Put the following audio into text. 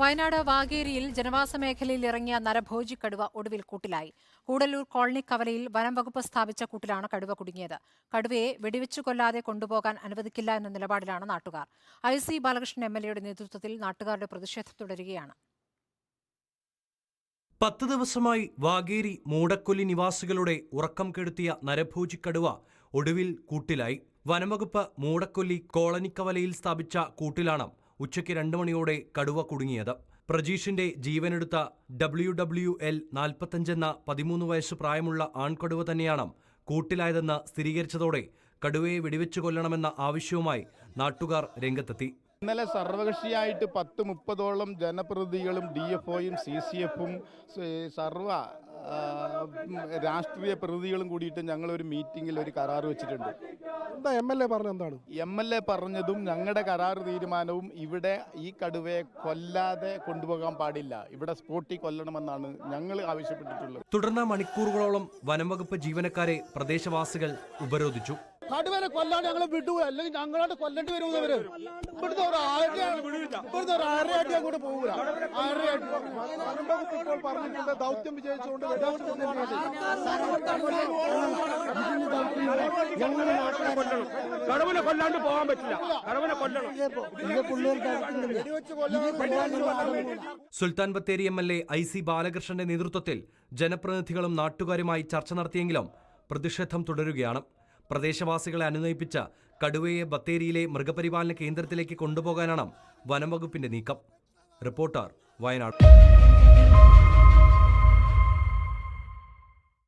വയനാട് വാഗേരിയിൽ ജനവാസ മേഖലയിൽ ഇറങ്ങിയ നരഭോജി കടുവ ഒടുവിൽ കൂട്ടിലായി. കൂടല്ലൂർ കോളനി കവലയിൽ വനം വകുപ്പ് സ്ഥാപിച്ച കൂട്ടിലാണ് കടുവ കുടുങ്ങിയത്. കടുവയെ വെടിവെച്ചു കൊല്ലാതെ കൊണ്ടുപോകാൻ അനുവദിക്കില്ല എന്ന നിലപാടിലാണ് നാട്ടുകാർ. I C Balakrishnan M L എയുടെ നേതൃത്വത്തിൽ നാട്ടുകാരുടെ പ്രതിഷേധം തുടരുകയാണ്. പത്ത് ദിവസമായി വാഗേരി മൂടക്കൊല്ലി നിവാസികളുടെ ഉറക്കം കെടുത്തിയ നരഭോജി കടുവ ഒടുവിൽ കൂട്ടിലായി. വനംവകുപ്പ് മൂടക്കൊല്ലി കോളനിക്കവലയിൽ സ്ഥാപിച്ച കൂട്ടിലാണ് ഉച്ചയ്ക്ക് രണ്ട് മണിയോടെ കടുവ കുടുങ്ങിയത്. പ്രജീഷിന്റെ ജീവനെടുത്ത ഡബ്ല്യു ഡബ്ല്യു എൽ നാൽപ്പത്തഞ്ചെന്ന പതിമൂന്ന് വയസ്സ് പ്രായമുള്ള ആൺകടുവ തന്നെയാണ് കൂട്ടിലായതെന്ന് സ്ഥിരീകരിച്ചതോടെ കടുവയെ വെടിവെച്ചു കൊല്ലണമെന്ന ആവശ്യവുമായി നാട്ടുകാർ രംഗത്തെത്തി. ഇന്നലെ സർവകക്ഷിയായിട്ട് പത്ത് മുപ്പതോളം ജനപ്രതിനിധികളും ഡി എഫ് ഒയും സി സി എഫും സർവ രാഷ്ട്രീയ പ്രതിനിധികളും കൂടിയിട്ട് ഞങ്ങൾ ഒരു മീറ്റിംഗിൽ ഒരു കരാർ വെച്ചിട്ടുണ്ട്. എന്താ എം എൽ എ പറഞ്ഞ എന്താണ്? എം എൽ എ പറഞ്ഞതും ഞങ്ങളുടെ കരാർ തീരുമാനവും ഇവിടെ ഈ കടുവയെ കൊല്ലാതെ കൊണ്ടുപോകാൻ പാടില്ല. ഇവിടെ സ്പോട്ടിൽ കൊല്ലണമെന്നാണ് ഞങ്ങൾ ആവശ്യപ്പെട്ടിട്ടുള്ളത്. തുടർന്ന് മണിക്കൂറുകളോളം വനം വകുപ്പ് ജീവനക്കാരെ പ്രദേശവാസികൾ ഉപരോധിച്ചു. കടുവനെ കൊല്ലാണ്ട് ഞങ്ങളെ വിടൂ അല്ലെങ്കിൽ ഞങ്ങളോട് കൊല്ലേണ്ടി വരും ഇവർ ഇവിടുത്തെ ഒരു അങ്ങോട്ട് പോകൂല. വനംവകുപ്പ് ഇപ്പോൾ പറഞ്ഞിട്ടുണ്ട് ദൗത്യം വിജയിച്ചുകൊണ്ട് കടവിനെ കൊല്ലാണ്ട് പോകാൻ പറ്റില്ല. കടവിനെ കൊല്ലണം. Sultan Bathery M L A I C ബാലകൃഷ്ണന്റെ നേതൃത്വത്തിൽ ജനപ്രതിനിധികളും നാട്ടുകാരുമായി ചർച്ച നടത്തിയെങ്കിലും പ്രതിഷേധം തുടരുകയാണ്. പ്രദേശവാസികളെ അനുനയിപ്പിച്ച കടുവയെ ബത്തേരിയിലെ മൃഗപരിപാലന കേന്ദ്രത്തിലേക്ക് കൊണ്ടുപോകാനാണ് വനംവകുപ്പിന്റെ നീക്കം. റിപ്പോർട്ടർ വയനാട്.